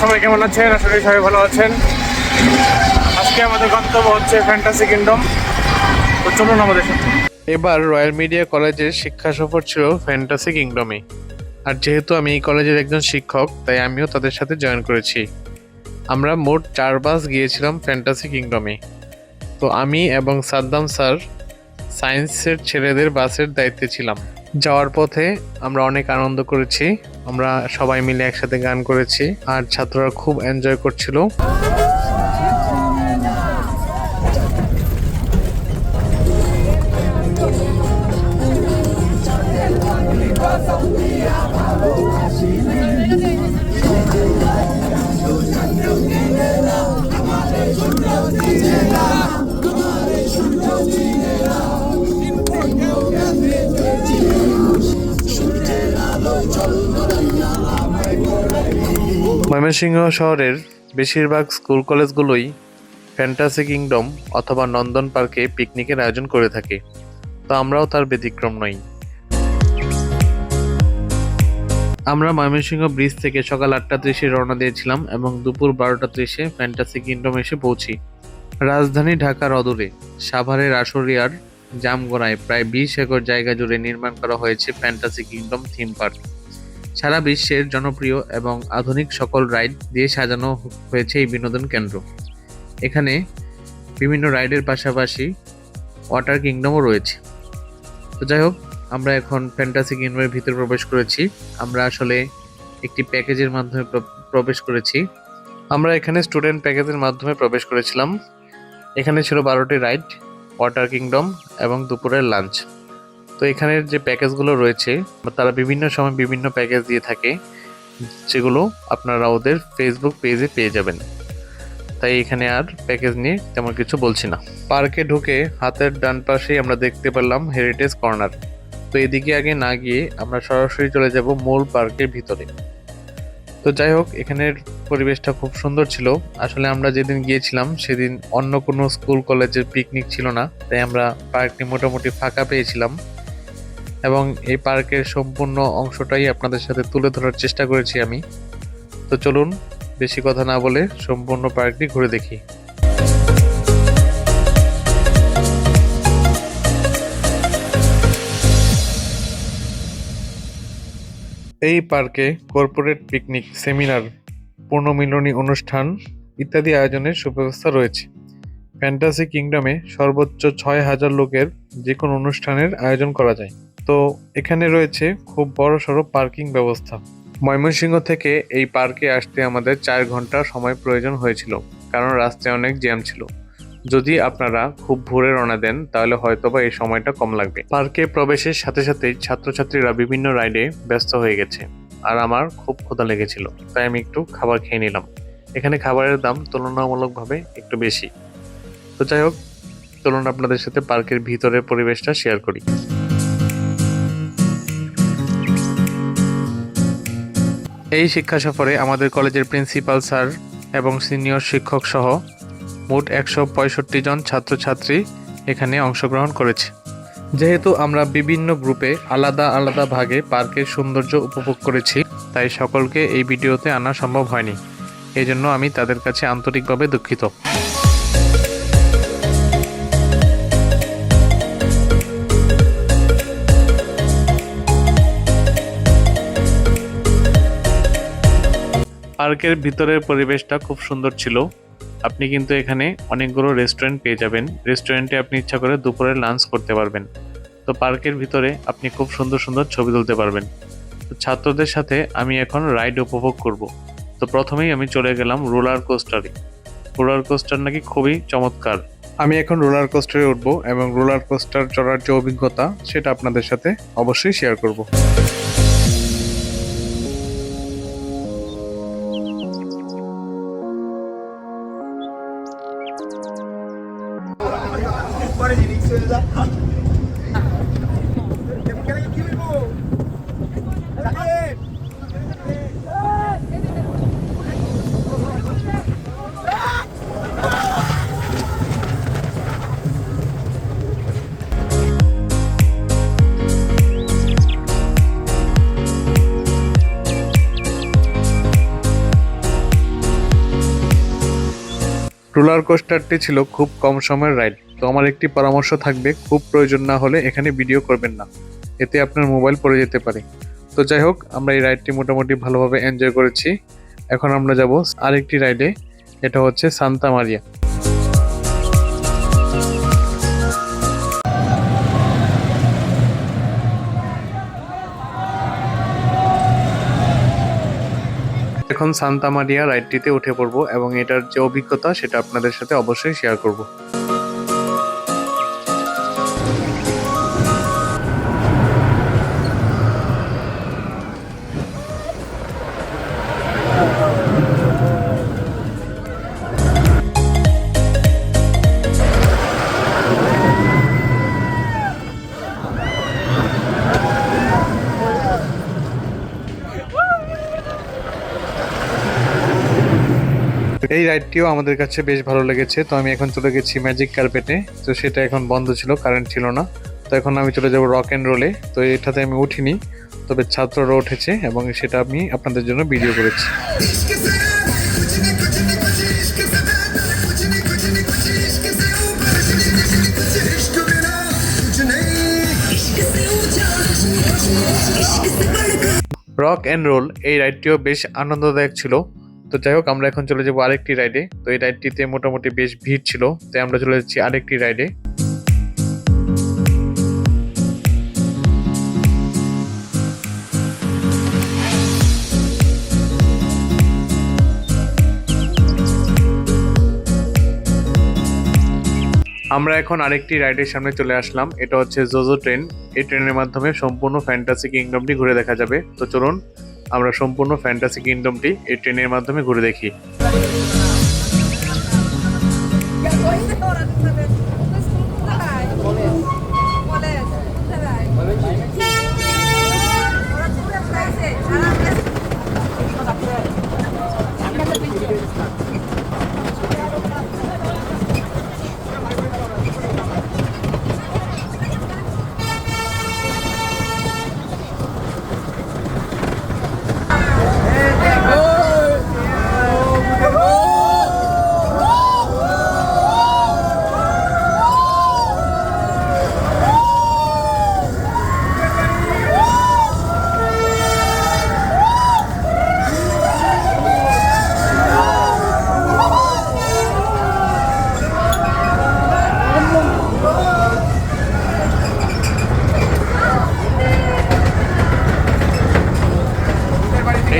সবাই কেমন আছেন? করি সবাই ভালো আছেন। আজকে আমাদের গন্তব্য হচ্ছে ফ্যান্টাসি কিংডম তো চলুন আমাদের সাথে। এবার রয়্যাল মিডিয়া কলেজের শিক্ষা সফর ছিল ফ্যান্টাসি কিংডমে আর যেহেতু আমি এই কলেজের একজন শিক্ষক, তাই আমিও তাদের সাথে জয়েন করেছি। আমরা মোট চার বাস গিয়েছিলাম ফ্যান্টাসি কিংডমে তো আমি এবং সাদ্দাম স্যার সায়েন্সের ছেলেদের বাসের দায়িত্বে ছিলাম। যাওয়ার পথে আমরা অনেক আনন্দ করেছি। আমরা সবাই মিলে একসাথে গান করেছি। আর ছাত্ররা খুব এনজয় করছিল। ময়মনসিংহ শহরের বেশিরভাগ স্কুল কলেজগুলোই ফ্যান্টাসি কিংডম অথবা নন্দন পার্কে পিকনিকের আয়োজন করে থাকে, তো আমরাও তার ব্যতিক্রম নই। আমরা ময়মনসিংহ ব্রিজ থেকে সকাল আটটা ত্রিশে রওনা দিয়েছিলাম এবং দুপুর বারোটা ত্রিশে ফ্যান্টাসি কিংডম এসে পৌঁছি। রাজধানী ঢাকার অদূরে, সাভারের আশুরিয়ার জামগোড়ায় প্রায় বিশ একর জায়গা জুড়ে নির্মাণ করা হয়েছে ফ্যান্টাসি কিংডম থিম পার্ক। সারা বিশ্বের জনপ্রিয় এবং আধুনিক সকল রাইড দিয়ে সাজানো হয়েছে এই বিনোদন কেন্দ্র। এখানে বিভিন্ন রাইডের পাশাপাশি ওয়াটার কিংডমও রয়েছে। তো যাই হোক, আমরা এখন ফ্যান্টাসি কিংডমের ভিতরে প্রবেশ করেছি। আমরা আসলে একটি প্যাকেজের মাধ্যমে প্র- প্রবেশ করেছি। আমরা এখানে স্টুডেন্ট প্যাকেজের মাধ্যমে প্রবেশ করেছিলাম। এখানে ছিল বারোটি রাইড, ওয়াটার কিংডম এবং দুপুরের লাঞ্চ। তো এখানের যে প্যাকেজগুলো রয়েছে, তারা বিভিন্ন সময় বিভিন্ন প্যাকেজ দিয়ে থাকে, যেগুলো আপনারা ওদের ফেসবুক পেজে পেয়ে যাবেন। তাই এখানে আর প্যাকেজ নিয়ে তেমন কিছু বলছি না। পার্কে ঢুকে হাতের ডান পাশেই আমরা দেখতে পেলাম হেরিটেজ কর্নার তো এদিকে আগে না গিয়ে আমরা সরাসরি চলে যাব মূল পার্কের ভিতরে। তো যাই হোক, এখানের পরিবেশটা খুব সুন্দর ছিল। আসলে আমরা যেদিন গিয়েছিলাম, সেদিন অন্য কোনো স্কুল কলেজের পিকনিক ছিল না। তাই আমরা পার্কটি মোটামুটি ফাঁকা পেয়েছিলাম। এবং এই পার্কের সম্পূর্ণ অংশটাই আপনাদের সাথে তুলে ধরার চেষ্টা করেছি আমি। তো চলুন, বেশি কথা না বলে সম্পূর্ণ পার্কটি ঘুরে দেখি। এই পার্কে কর্পোরেট পিকনিক, সেমিনার, পূর্ণমিলনী অনুষ্ঠান ইত্যাদি আয়োজনের সুব্যবস্থা রয়েছে। ফ্যান্টাসি কিংডমে সর্বোচ্চ ছয় হাজার লোকের যে কোনো অনুষ্ঠানের আয়োজন করা যায়। তো এখানে রয়েছে খুব বড় সড়ো পার্কিং ব্যবস্থা। ময়মনসিংহ থেকে এই পার্কে আসতে আমাদের চার ঘণ্টা সময় প্রয়োজন হয়েছিল, কারণ রাস্তায় অনেক জ্যাম ছিল। যদি আপনারা খুব ভোরে রওনা দেন, তাহলে হয়তোবা এই সময়টা কম লাগবে। পার্কে প্রবেশের সাথে সাথেই ছাত্রছাত্রীরা বিভিন্ন রাইডে ব্যস্ত হয়ে গেছে, আর আমার খুব ক্ষুধা লেগেছিল, তাই আমি একটু খাবার খেয়ে নিলাম। এখানে খাবারের দাম তুলনামূলকভাবে একটু বেশি। তো যাই হোক, চলুন আপনাদের সাথে পার্কের ভিতরের পরিবেশটা শেয়ার করি। এই শিক্ষা সফরে আমাদের কলেজের প্রিন্সিপাল স্যার এবং সিনিয়র শিক্ষক সহ মোট একশো পঁয়ষট্টি জন ছাত্রছাত্রী এখানে অংশগ্রহণ করেছে। যেহেতু আমরা বিভিন্ন গ্রুপে আলাদা আলাদা ভাগে পার্কের সৌন্দর্য উপভোগ করেছি, তাই সকলকে এই ভিডিওতে আনা সম্ভব হয়নি। এজন্য আমি তাদের কাছে আন্তরিকভাবে দুঃখিত। পার্কের ভিতরের পরিবেশটা খুব সুন্দর ছিল। আপনি কিন্তু এখানে অনেকগুলো রেস্টুরেন্ট পেয়ে যাবেন। রেস্টুরেন্টে আপনি ইচ্ছা করে দুপুরে লাঞ্চ করতে পারবেন। তো পার্কের ভিতরে আপনি খুব সুন্দর সুন্দর ছবি তুলতে পারবেন। তো ছাত্রদের সাথে আমি এখন রাইড উপভোগ করব। তো প্রথমেই আমি চলে গেলাম রোলার কোস্টারে রোলার কোস্টার নাকি খুবই চমৎকার। আমি এখন রোলার কোস্টারে উঠব এবং রোলার কোস্টার চড়ার যে অভিজ্ঞতা, সেটা আপনাদের সাথে অবশ্যই শেয়ার করব। রোলার কোস্টারটি ছিল খুব কম সময়ের রাইড। তো আমার একটি পরামর্শ থাকবে, খুব প্রয়োজন না হলে এখানে ভিডিও করবেন না। এতে আপনার মোবাইল পড়ে যেতে পারে। তো যাই হোক, আমরা এই রাইডটি মোটামুটি ভালোভাবে এনজয় করেছি। এখন আমরা যাব আরেকটি রাইডে এটা হচ্ছে সান্তা মারিয়া এখন সান্তা মারিয়া রাইডটিতে উঠে পড়ব এবং এটার যে অভিজ্ঞতা, সেটা আপনাদের সাথে অবশ্যই শেয়ার করব। এই রাইডটিও আমাদের কাছে বেশ ভালো লেগেছে। তো আমি এখন চলে গেছি ম্যাজিক কার্পেটে তো সেটা এখন বন্ধ ছিল কারেন্ট ছিল না। তো এখন আমি চলে যাব রক অ্যান্ড রোলে তো এটাতে আমি উঠিনি, তবে ছাত্ররা উঠেছে এবং সেটা আমি আপনাদের জন্য ভিডিও করেছি। রক অ্যান্ড রোল এই রাইডটিও বেশ আনন্দদায়ক ছিল। তো যাই হোক, আমরা এখন চলে যাব আরেকটি রাইডে তো এই রাইডটিতে মোটামুটি বেশ ভিড় ছিল, তাই আমরা চলে যাচ্ছি আরেকটি রাইডে আমরা এখন আরেকটি রাইডের সামনে চলে আসলাম, এটা হচ্ছে জোজো ট্রেন এই ট্রেনের মাধ্যমে সম্পূর্ণ ফ্যান্টাসি কিংডমটি ঘুরে দেখা যাবে। তো চলুন আমরা সম্পূর্ণ ফ্যান্টাসি কিংডমটি এই ট্রেনের মাধ্যমে ঘুরে দেখি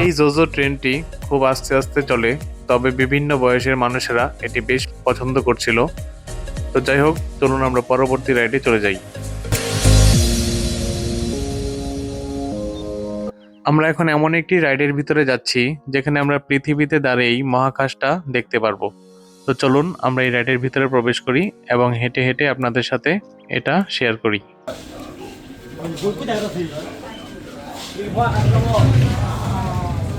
এই জোজো ট্রেনটি খুব আস্তে আস্তে চলে, তবে বিভিন্ন বয়সের মানুষেরা এটি বেশ পছন্দ করছিল। তো যাই হোক, চলুন আমরা পরবর্তী রাইডে চলে যাই। আমরা এখন এমন একটি রাইডের ভিতরে যাচ্ছি, যেখানে আমরা পৃথিবীতে দাঁড়িয়েই মহাকাশটা দেখতে পারব। তো চলুন, আমরা এই রাইডের ভিতরে প্রবেশ করি এবং হেঁটে হেঁটে আপনাদের সাথে এটা শেয়ার করি।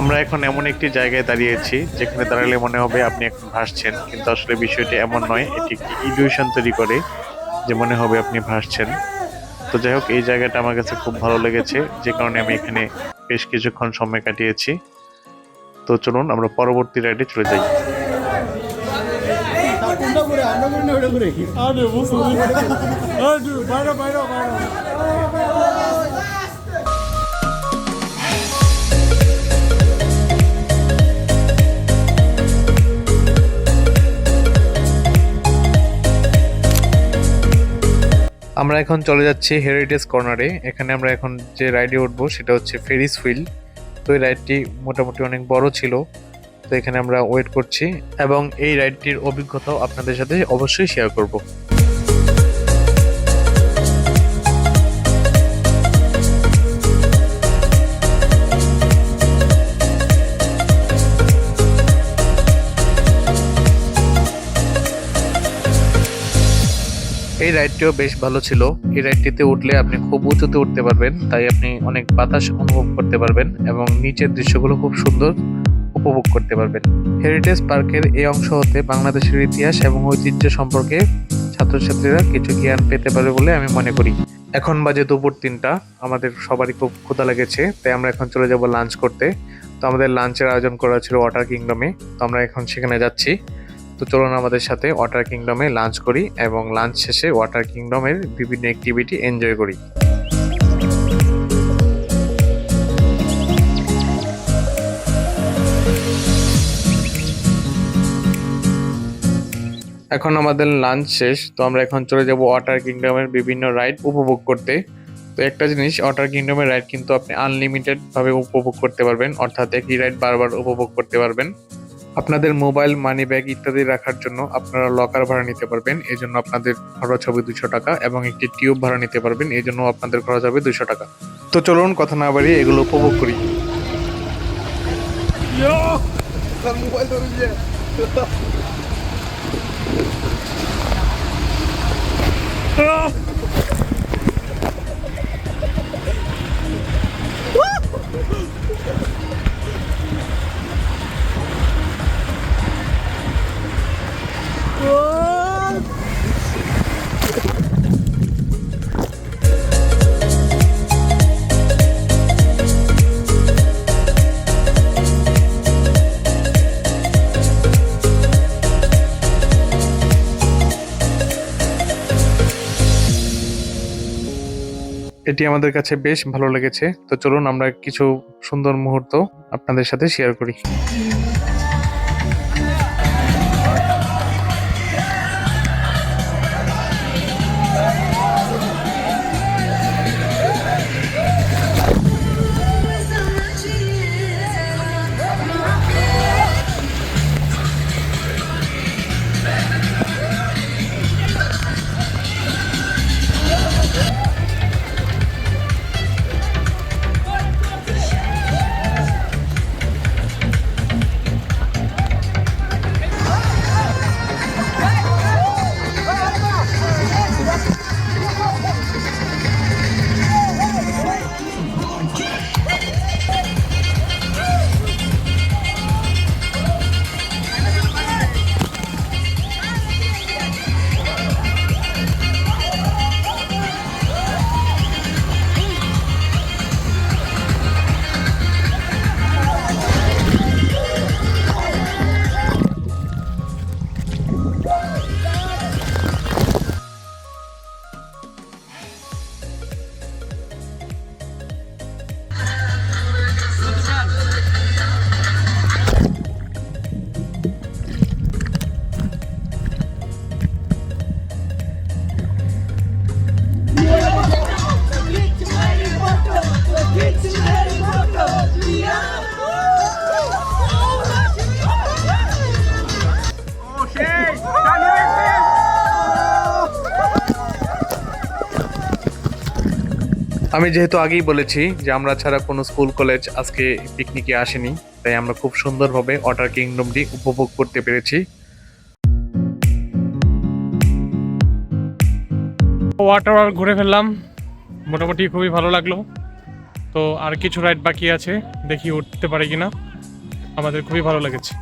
আমরা এখন এমন একটি জায়গায় দাঁড়িয়েছি যেখানে দাঁড়ালে মনে হবে আপনি এখন ভাসছেন, কিন্তু আসলে বিষয়টি এমন নয়, এটি একটি ইলিউশন তৈরি করে যে মনে হবে আপনি ভাসছেন। তো যাই হোক, এই জায়গাটা আমার কাছে খুব ভালো লেগেছে, যে কারণে আমি এখানে বেশ কিছুক্ষণ সময় কাটিয়েছি। তো চলুন, আমরা পরবর্তী রাইডে চলে যাই। আমরা আমরা এখন চলে যাচ্ছি হেরিটেজ কর্নারে এখানে আমরা এখন যে রাইডে উঠবো সেটা হচ্ছে ফেরিস হুইল তো এই রাইডটি মোটামুটি অনেক বড় ছিল। তো এখানে আমরা ওয়েট করছি এবং এই রাইডটির অভিজ্ঞতাও আপনাদের সাথে অবশ্যই শেয়ার করব। এই রাইডটিও বেশ ভালো ছিল। এই রাইডটিতে উঠলে আপনি খুব উঁচুতে উঠতে পারবেন, তাই আপনি অনেক বাতাস অনুভব করতে পারবেন এবং নিচের দৃশ্যগুলো খুব সুন্দর উপভোগ করতে পারবেন। হেরিটেজ পার্কের এই অংশ হতে বাংলাদেশের ইতিহাস এবং ঐতিহ্য সম্পর্কে ছাত্রছাত্রীরা কিছু জ্ঞান পেতে পারে বলে আমি মনে করি। এখন বাজে দুপুর তিনটা, আমাদের সবারই খুব ক্ষুধা লেগেছে, তাই আমরা এখন চলে যাব লাঞ্চ করতে। তো আমাদের লাঞ্চের আয়োজন করা ছিল ওয়াটার কিংডমে তো আমরা এখন সেখানে যাচ্ছি। তো চলুন আমাদের সাথে ওয়াটার কিংডমে লাঞ্চ করি এবং লাঞ্চ শেষে ওয়াটার কিংডমের বিভিন্ন অ্যাক্টিভিটি এনজয় করি। এখন আমাদের লাঞ্চ শেষ, তো আমরা এখন চলে যাব ওয়াটার কিংডমের বিভিন্ন রাইড উপভোগ করতে। তো একটা জিনিস ওয়াটার কিংডমের রাইড কিন্তু আপনি আনলিমিটেড ভাবে উপভোগ করতে পারবেন, অর্থাৎ একই রাইড বারবার উপভোগ করতে পারবেন। আপনাদের মোবাইল মানি ব্যাগ ইত্যাদি রাখার জন্য আপনারা লকার ভাড়া নিতে পারবেন এই জন্য আপনাদের খরচ হবে দুশো টাকা এবং একটি টিউব ভাড়া নিতে পারবেন এই জন্য আপনাদের খরচ হবে দুশো টাকা। তো চলুন, কথা না বাড়িয়ে এগুলো উপভোগ করি। এটি আমাদের কাছে বেশ ভালো লেগেছে। তো চলুন আমরা কিছু সুন্দর মুহূর্ত আপনাদের সাথে শেয়ার করি। আমি যেহেতু আগেই বলেছি যে আমরা ছাড়া কোনো স্কুল, কলেজ আজকে পিকনিকে আসেনি, তাই আমরা খুব সুন্দরভাবে ওয়াটার কিংডমটি উপভোগ করতে পেরেছি। ওয়াটার ঘুরে ফেললাম, মোটামুটি খুবই ভালো লাগল। তো আর কিছু রাইড বাকি আছে, দেখি উঠতে পারি কিনা। আমাদের খুবই ভালো লেগেছে।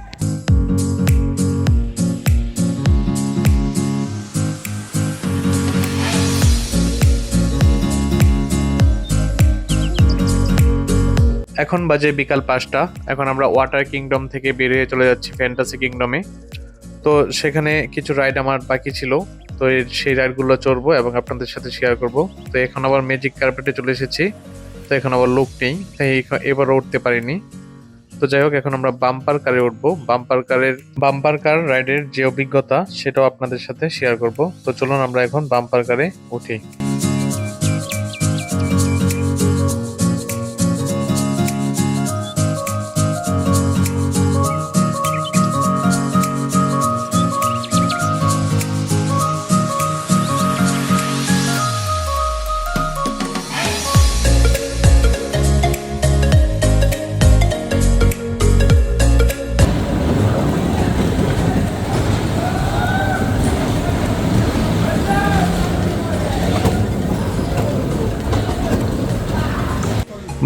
এখন বাজে বিকাল পাঁচটা। এখন আমরা ওয়াটার কিংডম থেকে বেরিয়ে চলে যাচ্ছি ফ্যান্টাসি কিংডমে তো সেখানে কিছু রাইড আমার বাকি ছিল। তো সেই রাইডগুলো চড়বো এবং আপনাদের সাথে শেয়ার করব। তো এখন আবার ম্যাজিক কার্পেটে চলে এসেছি। তো এখন আবার লোক নেই। তাই এবারও উঠতে পারিনি। তো যাই হোক, এখন আমরা বাম্পার কারে উঠবো। বাম্পার কারের বাম্পার কার রাইডের যে অভিজ্ঞতা, সেটাও আপনাদের সাথে শেয়ার করব। তো চলুন আমরা এখন বাম্পার কারে উঠি।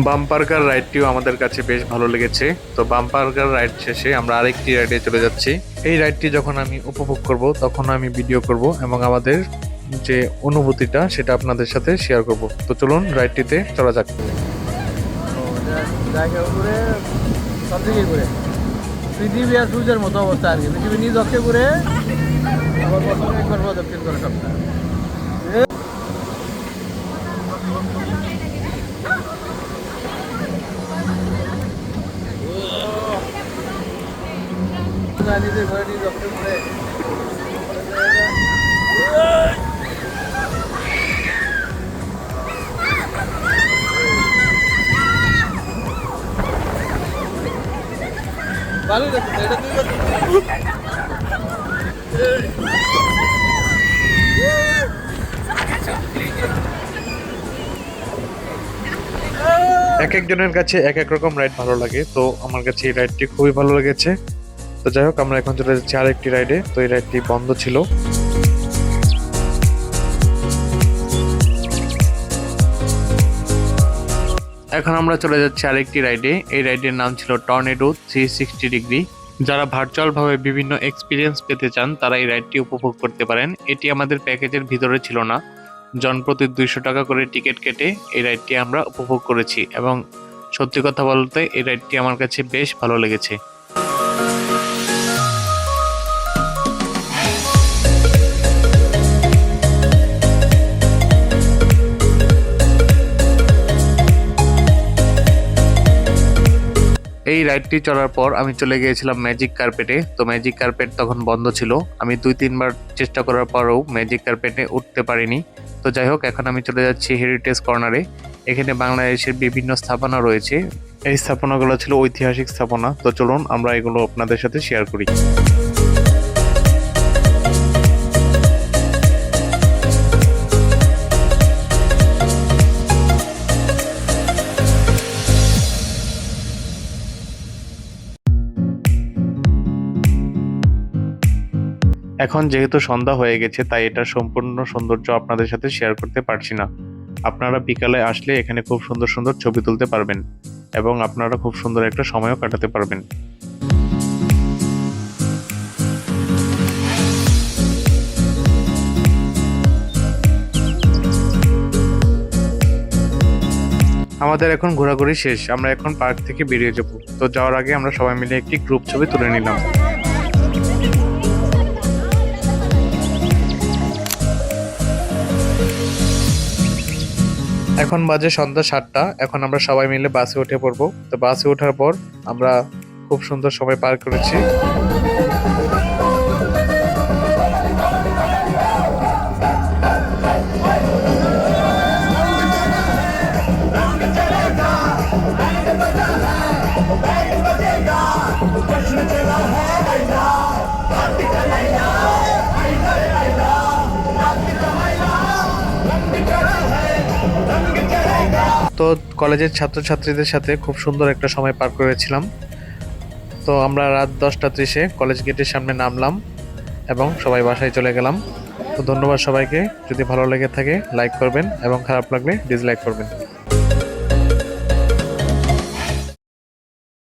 বাম্পার কার রাইডটিও আমাদের কাছে বেশ ভালো লেগেছে। তো বাম্পারকার রাইড শেষে আমরা আরেকটি রাইডে চলে যাচ্ছি। এই রাইডটি যখন আমি উপভোগ করব, তখন আমি ভিডিও করব এবং আমাদের যে অনুভূতিটা, সেটা আপনাদের সাথে শেয়ার করব। তো চলুন রাইডটিতে চলা যাক। ঘুরে পৃথিবী আর সূর্যের মতো অবস্থা আর কি। পৃথিবী নিজ অক্ষে ঘুরে, আবার বছরে একবার প্রদক্ষিণ করে সবটা। এক একজনের কাছে এক এক রকম রাইড ভালো লাগে, তো আমার কাছে এই রাইডটি খুবই ভালো লেগেছে। তো যাই হোক, আমরা এখন চলে যাচ্ছি আরেকটি রাইডে তো এই রাইডটি বন্ধ ছিল। এখন আমরা চলে যাচ্ছি আরেকটি রাইডে। এই রাইডের নাম ছিল টর্নেডো থ্রি সিক্সটি ডিগ্রি। যারা ভার্চুয়ালভাবে বিভিন্ন এক্সপিরিয়েন্স পেতে চান, তারা এই রাইডটি উপভোগ করতে পারেন। এটি আমাদের প্যাকেজের ভিতরে ছিল না। জনপ্রতি দুইশো টাকা করে টিকিট কেটে এই রাইডটি আমরা উপভোগ করেছি এবং সত্যি কথা বলতে এই রাইডটি আমার কাছে বেশ ভালো লেগেছে। এই রাইডটি চলার পর আমি চলে গিয়েছিলাম ম্যাজিক কার্পেটে তো ম্যাজিক কার্পেট তখন বন্ধ ছিল। আমি দুই, তিনবার চেষ্টা করার পরেও ম্যাজিক কার্পেটে উঠতে পারিনি। তো যাই হোক, এখন আমি চলে যাচ্ছি হেরিটেজ কর্নারে এখানে বাংলাদেশের বিভিন্ন স্থাপনা রয়েছে। এই স্থাপনাগুলো ছিল ঐতিহাসিক স্থাপনা। তো চলুন আমরা এগুলো আপনাদের সাথে শেয়ার করি। এখন যেহেতু সন্ধ্যা হয়ে গেছে, তাই এটার সম্পূর্ণ সৌন্দর্য আপনাদের সাথে শেয়ার করতে পারছি না। আপনারা বিকালে আসলে এখানে খুব সুন্দর সুন্দর ছবি তুলতে পারবেন এবং আপনারা খুব সুন্দর একটা সময়ও কাটাতে পারবেন। আমাদের এখন ঘোরাঘুরি শেষ, আমরা এখন পার্ক থেকে বেরিয়ে যাব। তো যাওয়ার আগে আমরা সবাই মিলে একটি গ্রুপ ছবি তুলে নিলাম। এখন বাজে সন্ধ্যা সাতটা, এখন আমরা সবাই মিলে বাসে উঠে পড়ব। তো বাসে ওঠার পর আমরা খুব সুন্দর সময় পার করেছি। তো কলেজের ছাত্রছাত্রীদের সাথে খুব সুন্দর একটা সময় পার করেছিলাম। তো আমরা রাত দশটা ত্রিশে কলেজ গেটের সামনে নামলাম এবং সবাই বাসায় চলে গেলাম। তো ধন্যবাদ সবাইকে। যদি ভালো লেগে থাকে লাইক করবেন এবং খারাপ লাগলে ডিসলাইক করবেন।